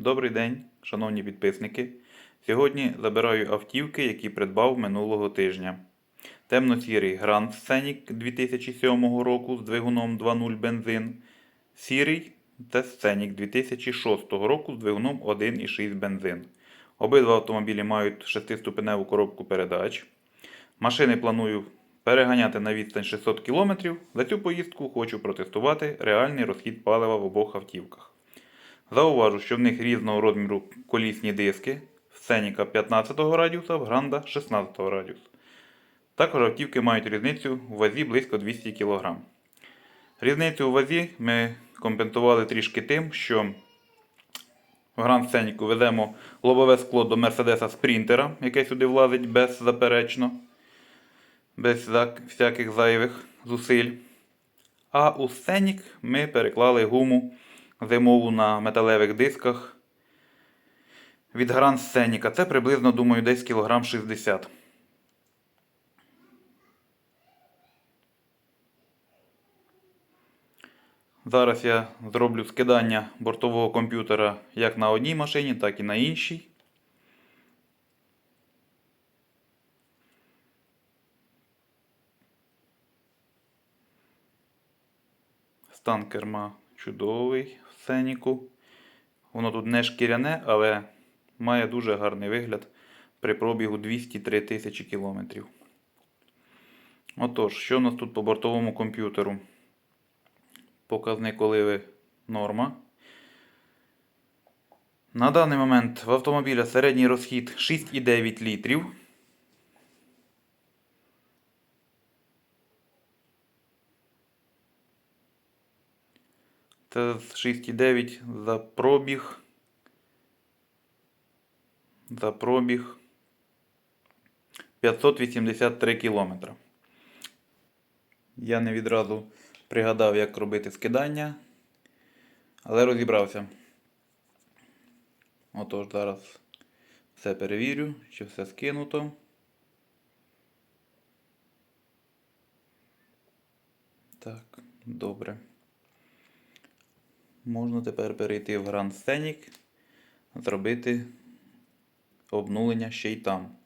Добрий день, шановні підписники. Сьогодні забираю автівки, які придбав минулого тижня. Темно-сірий Grand Scenic 2007 року з двигуном 2.0 бензин. Сірий це Scenic 2006 року з двигуном 1.6 бензин. Обидва автомобілі мають шестиступеневу коробку передач. Машини планую переганяти на відстань 600 км. За цю поїздку хочу протестувати реальний розхід палива в обох автівках. Зауважу, що в них різного розміру колісні диски, в Сценіка 15 радіуса, Гранда 16 радіуса. Також автівки мають різницю у вазі близько 200 кг. Різницю у вазі ми компенсували трішки тим, що в Гранд Сценіку веземо лобове скло до Мерседеса Спрінтера, яке сюди влазить беззаперечно, без всяких зайвих зусиль. А у Сценік ми переклали гуму зимову на металевих дисках від Grand Scenic. Це приблизно, думаю, десь кілограм 60. Зараз я зроблю скидання бортового комп'ютера як на одній машині, так і на іншій. Стан керма чудовий в. Воно тут не шкіряне, але має дуже гарний вигляд при пробігу 203 тисячі кілометрів. Отож, що у нас тут по бортовому комп'ютеру? Показник оливи норма. На даний момент в автомобіля середній розхід 6,9 літрів. Це з 6,9 за пробіг. За пробіг 583 кілометра. Я не відразу пригадав, як робити скидання, але розібрався. Отож, зараз все перевірю, чи все скинуто. Так, добре. Можна тепер перейти в Grand Scenic, зробити обнулення ще й там.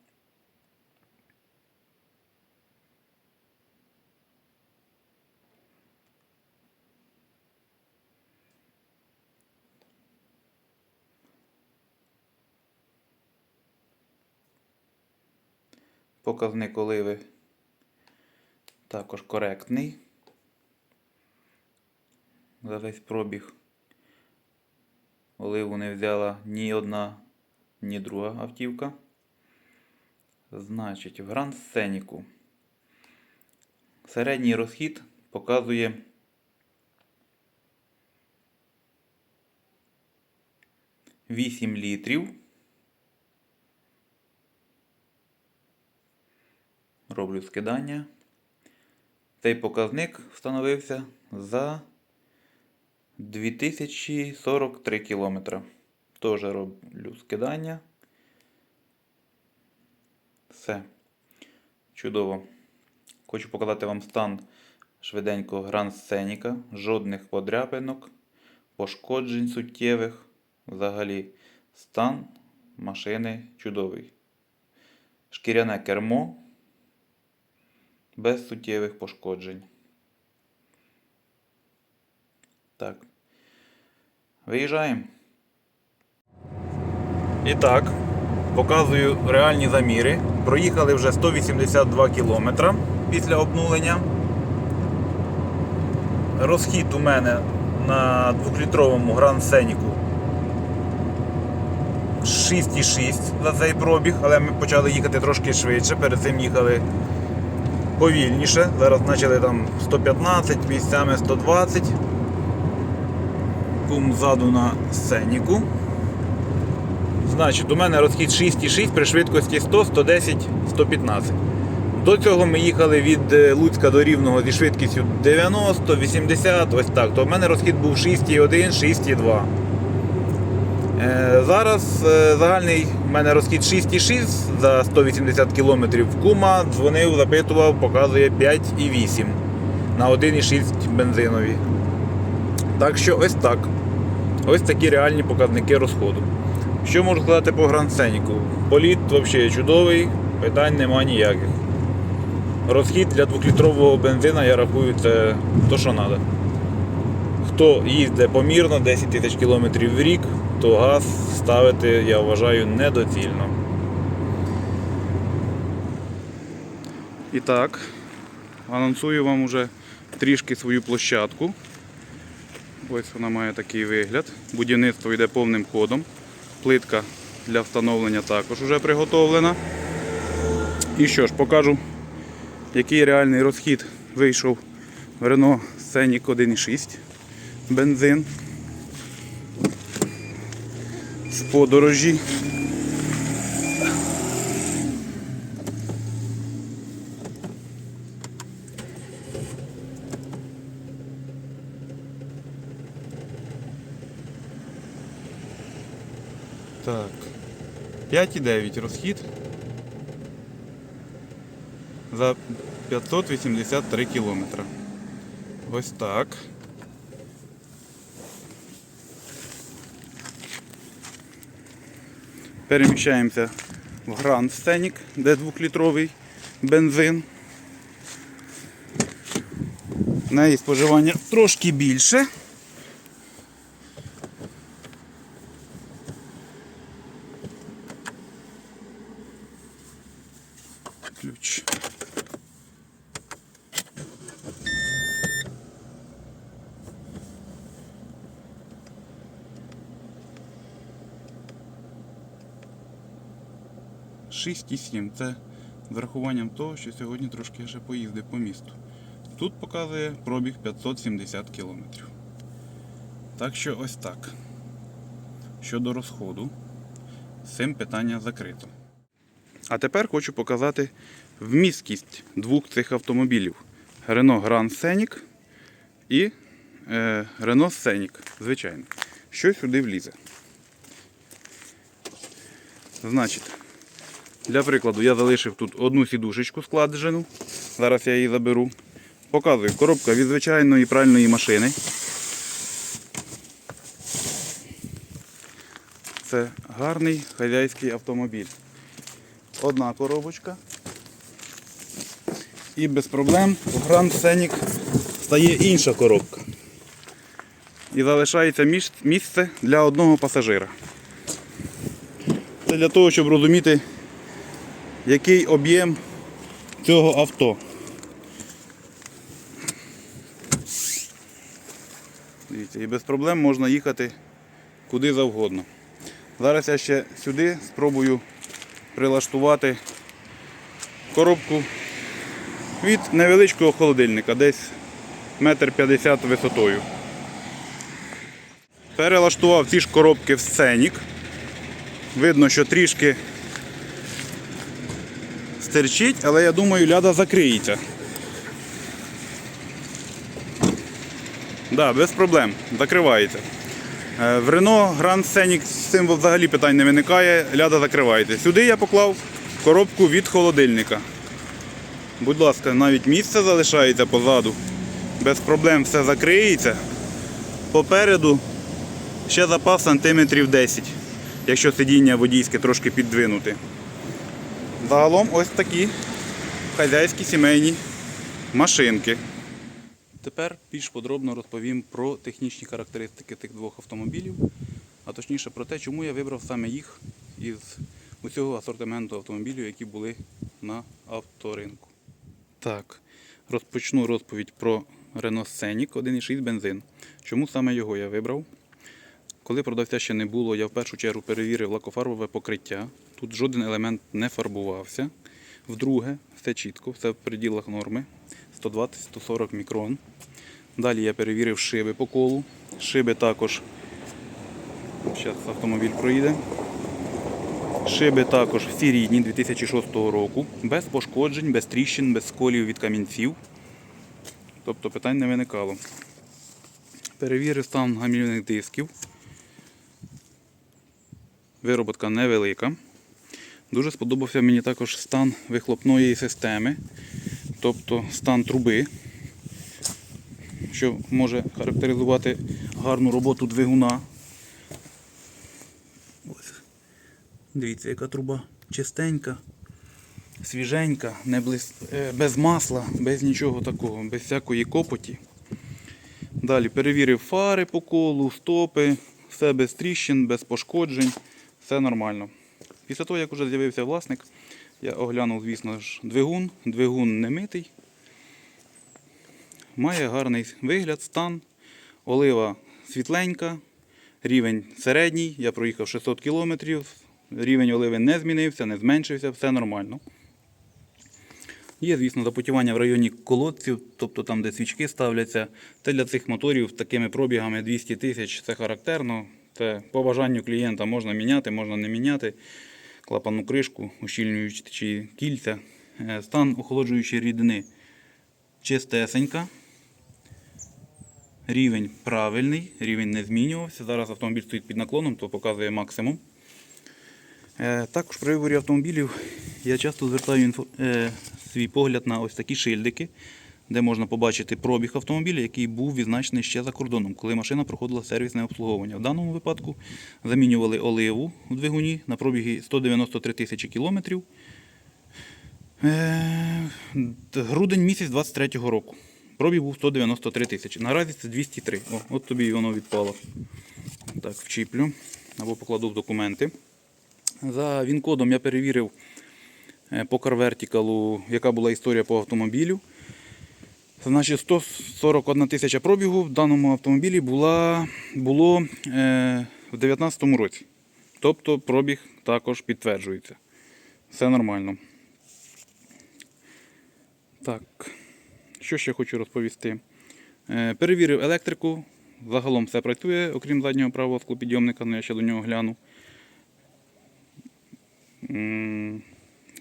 Показник оливи також коректний. За весь пробіг оливу не взяла ні одна, ні друга автівка. Значить, в Гранд Сценіку середній розхід показує вісім літрів. Роблю скидання. Цей показник встановився за 2043 кілометра. Теж роблю скидання. Все. Чудово. Хочу показати вам стан швиденького Гранд Сценіка. Жодних подряпинок, пошкоджень суттєвих. Взагалі, стан машини чудовий. Шкіряне кермо без суттєвих пошкоджень. Так. Виїжджаємо. І так, показую реальні заміри. Проїхали вже 182 кілометра після обнулення. Розхід у мене на 2-літровому Grand Scenic 6,6 за цей пробіг, але ми почали їхати трошки швидше, перед цим їхали повільніше. Зараз почали там 115, місцями 120. Кум ззаду на сценіку. Значить, у мене розхід 6,6 при швидкості 100, 110, 115. До цього ми їхали від е, Луцька до Рівного зі швидкістю 90, 80, ось так. То в мене розхід був 6,1, 6,2. Е, Зараз е, загальний в мене розхід 6,6 за 180 км. Кума дзвонив, запитував, показує 5,8 на 1,6 бензинові. Так що ось так. Ось такі реальні показники розходу. Що можу сказати по Гранд Сеніку? Політ взагалі чудовий, питань нема ніяких. Розхід для 2-літрового бензина, я рахую, це то, що треба. Хто їздить помірно 10 тисяч кілометрів в рік, то газ ставити, я вважаю, недоцільно. І так, анонсую вам уже трішки свою площадку. Ось вона має такий вигляд. Будівництво йде повним ходом. Плитка для встановлення також вже приготовлена. І що ж, покажу, який реальний розхід вийшов в Renault Scenic 1.6 бензин з подорожі. Так. 5,9 розхід за 583 кілометри. Ось так. Переміщаємося в Grand Scenic, де 2-літровий бензин. В неї споживання трошки більше. 6,7. Це з рахуванням того, що сьогодні трошки вже поїздив по місту. Тут показує пробіг 570 км. Так що ось так. Щодо розходу, з цим питання закрито. А тепер хочу показати вмісткість двох цих автомобілів: Renault Grand Scenic і е, Renault Scenic, звичайно, що сюди влізе. Значить, для прикладу, я залишив тут одну сідушечку складжену. Зараз я її заберу. Показую, коробка від звичайної пральної машини. Це гарний хазяйський автомобіль одна коробочка. І без проблем в Grand Scenic стає інша коробка. І залишається місце для одного пасажира. Це для того, щоб розуміти, який об'єм цього авто. Дивіться, і без проблем можна їхати куди завгодно. Зараз я ще сюди спробую прилаштувати коробку від невеличкого холодильника, десь метр п'ятдесят висотою. Перелаштував ці ж коробки в сценік. Видно, що трішки стерчить, але я думаю, ляда закриється. Да, без проблем, закривається. Е, В Renault Grand Scenic з цим взагалі питань не виникає, ляда закривається. Сюди я поклав коробку від холодильника. Будь ласка, навіть місце залишається позаду. Без проблем все закриється. Попереду ще запас сантиметрів 10, якщо сидіння водійське трошки піддвинути. Загалом ось такі хазяйські сімейні машинки. Тепер більш подробно розповім про технічні характеристики тих двох автомобілів, а точніше про те, чому я вибрав саме їх із усього асортименту автомобілів, які були на авторинку. Так, розпочну розповідь про Renault Scenic 1.6 бензин. Чому саме його я вибрав? Коли продавця ще не було, я в першу чергу перевірив лакофарбове покриття. Тут жоден елемент не фарбувався. Вдруге, все чітко, все в приділах норми. 120-140 мікрон. Далі я перевірив шиби по колу. Шиби також. Зараз автомобіль проїде. Шиби також всі рідні 2006 року, без пошкоджень, без тріщин, без сколів від камінців. Тобто питань не виникало. Перевірив стан гамівних дисків. Вироботка невелика. Дуже сподобався мені також стан вихлопної системи, тобто стан труби, що може характеризувати гарну роботу двигуна. Дивіться, яка труба чистенька, свіженька, не блис... Е, без масла, без нічого такого, без всякої копоті. Далі перевірив фари по колу, стопи, все без тріщин, без пошкоджень, все нормально. Після того, як вже з'явився власник, я оглянув, звісно ж, двигун. Двигун не митий. Має гарний вигляд, стан. Олива світленька, рівень середній. Я проїхав 600 км. Рівень оливи не змінився, не зменшився, все нормально. Є, звісно, запотівання в районі колодців, тобто там, де свічки ставляться. Це для цих моторів такими пробігами 200 тисяч це характерно. Це по бажанню клієнта можна міняти, можна не міняти. Клапанну кришку, ущільнюючи кільця. Е, Стан охолоджуючої рідини чистесенька. Рівень правильний, рівень не змінювався. Зараз автомобіль стоїть під наклоном, то показує максимум. Е, Також при виборі автомобілів я часто звертаю е, свій погляд на ось такі шильдики, де можна побачити пробіг автомобіля, який був відзначений ще за кордоном, коли машина проходила сервісне обслуговування. В даному випадку замінювали оливу у двигуні на пробігі 193 тисячі кілометрів. Е, Грудень місяць 23-го року. Пробіг був 193 тисячі. Наразі це 203. О, от тобі воно відпало. Так, вчіплю або покладу в документи. За він-кодом я перевірив е, по CarVertical, яка була історія по автомобілю. Значить, 141 тисяча пробігу в даному автомобілі була, було е, в 2019 році. Тобто пробіг також підтверджується. Все нормально. Так, що ще хочу розповісти? Е, перевірив електрику. Загалом все працює, окрім заднього правого склопідйомника, але я ще до нього гляну.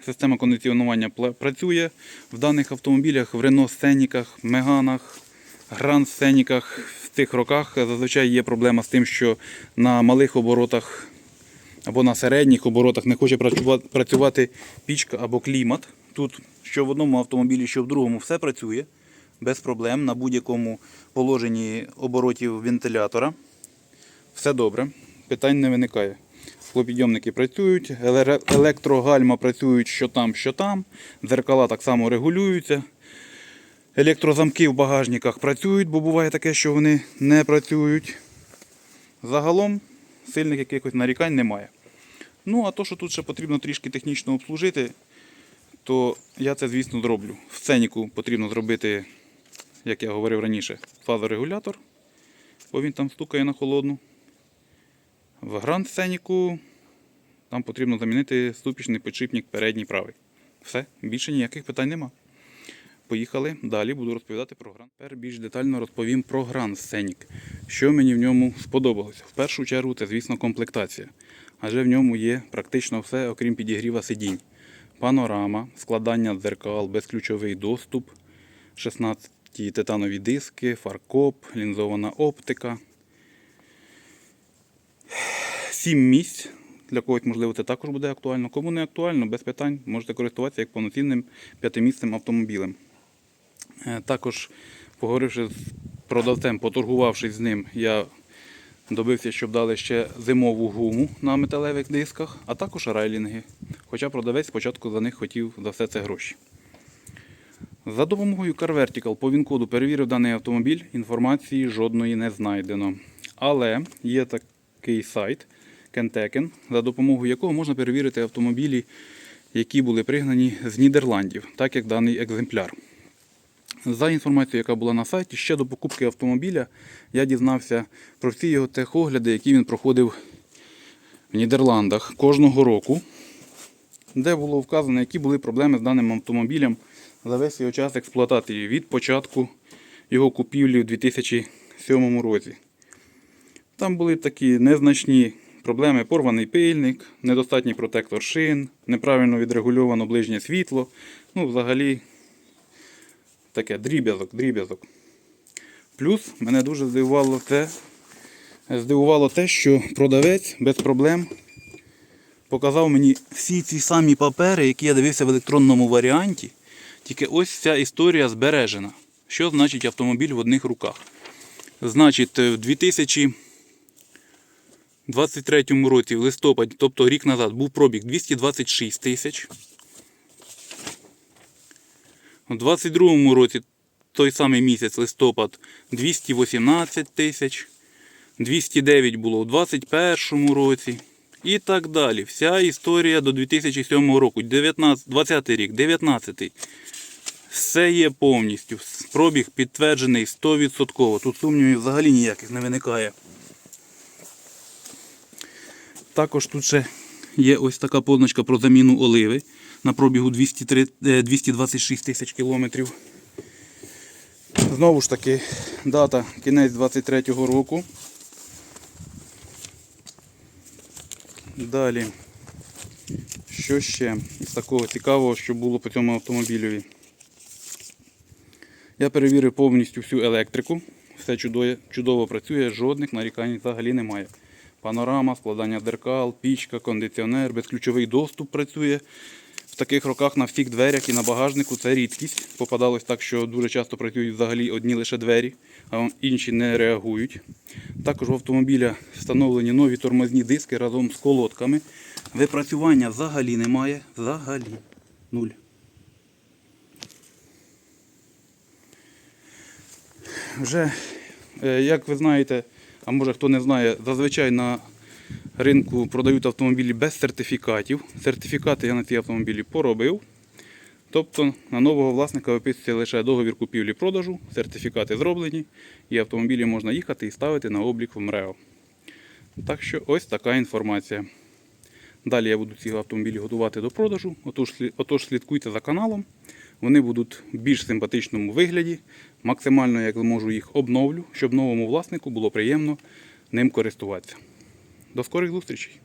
Система кондиціонування працює в даних автомобілях, в Renault Сценіках, Меганах, Гранд Сценіках. В цих роках зазвичай є проблема з тим, що на малих оборотах або на середніх оборотах не хоче працювати пічка або клімат. Тут що в одному автомобілі, що в другому все працює без проблем на будь-якому положенні оборотів вентилятора. Все добре, питань не виникає. Склопідйомники працюють, електрогальма працюють що там, що там. Дзеркала так само регулюються. Електрозамки в багажниках працюють, бо буває таке, що вони не працюють. Загалом сильних якихось нарікань немає. Ну, а то, що тут ще потрібно трішки технічно обслужити, то я це, звісно, зроблю. В сценіку потрібно зробити, як я говорив раніше, фазорегулятор, бо він там стукає на холодну. В гранд сценіку там потрібно замінити ступічний підшипник передній правий. Все, більше ніяких питань нема. Поїхали. Далі буду розповідати про гранд. Тепер більш детально розповім про гранд сценік. Що мені в ньому сподобалося. В першу чергу це, звісно, комплектація. Адже в ньому є практично все, окрім підігріва сидінь. Панорама, складання дзеркал, безключовий доступ, 16 титанові диски, фаркоп, лінзована оптика. 7 місць. Для когось, можливо, це також буде актуально. Кому не актуально, без питань, можете користуватися як повноцінним п'ятимісцем автомобілем. Е, Також, поговоривши з продавцем, поторгувавшись з ним, я добився, щоб дали ще зимову гуму на металевих дисках, а також райлінги. Хоча продавець спочатку за них хотів за все це гроші. За допомогою CarVertical по він-коду перевірив даний автомобіль, інформації жодної не знайдено. Але є такий сайт Kenteken, за допомогою якого можна перевірити автомобілі, які були пригнані з Нідерландів, так як даний екземпляр. За інформацією, яка була на сайті, ще до покупки автомобіля я дізнався про всі його техогляди, які він проходив в Нідерландах кожного року, де було вказано, які були проблеми з даним автомобілем за весь його час експлуатації від початку його купівлі в 2007 році. Там були такі незначні проблеми: порваний пильник, недостатній протектор шин, неправильно відрегульовано ближнє світло. Ну, взагалі, таке дріб'язок, дріб'язок. Плюс мене дуже здивувало те, здивувало те, що продавець без проблем показав мені всі ці самі папери, які я дивився в електронному варіанті. Тільки ось ця історія збережена. Що значить автомобіль в одних руках? Значить, в 2000 У 23-му році, в листопаді, тобто рік назад, був пробіг 226 тисяч. У 22-му році, той самий місяць, листопад, 218 тисяч. 209 було у 21-му році. І так далі. Вся історія до 2007 року. 19, 20 рік, 19. Все є повністю. Пробіг підтверджений 100%. Тут сумнівів взагалі ніяких не виникає. Також тут ще є ось така позначка про заміну оливи на пробігу 203, е, 226 тисяч кілометрів. Знову ж таки, дата кінець 23-го року. Далі. Що ще із такого цікавого, що було по цьому автомобілеві? Я перевірив повністю всю електрику. Все чудово, чудово працює, жодних нарікань взагалі немає. Панорама, складання дзеркал, пічка, кондиціонер, безключовий доступ працює. В таких роках на всіх дверях і на багажнику це рідкість. Попадалось так, що дуже часто працюють взагалі одні лише двері, а інші не реагують. Також в автомобіля встановлені нові тормозні диски разом з колодками. Випрацювання взагалі немає. Взагалі. Нуль. Вже, е, як ви знаєте, а може хто не знає, зазвичай на ринку продають автомобілі без сертифікатів. Сертифікати я на ці автомобілі поробив. Тобто на нового власника виписується лише договір купівлі-продажу, сертифікати зроблені, і автомобілі можна їхати і ставити на облік в МРЕО. Так що ось така інформація. Далі я буду ці автомобілі готувати до продажу, отож, отож слідкуйте за каналом. Вони будуть в більш симпатичному вигляді. Максимально, як зможу, їх обновлю, щоб новому власнику було приємно ним користуватися. До скорих зустрічей!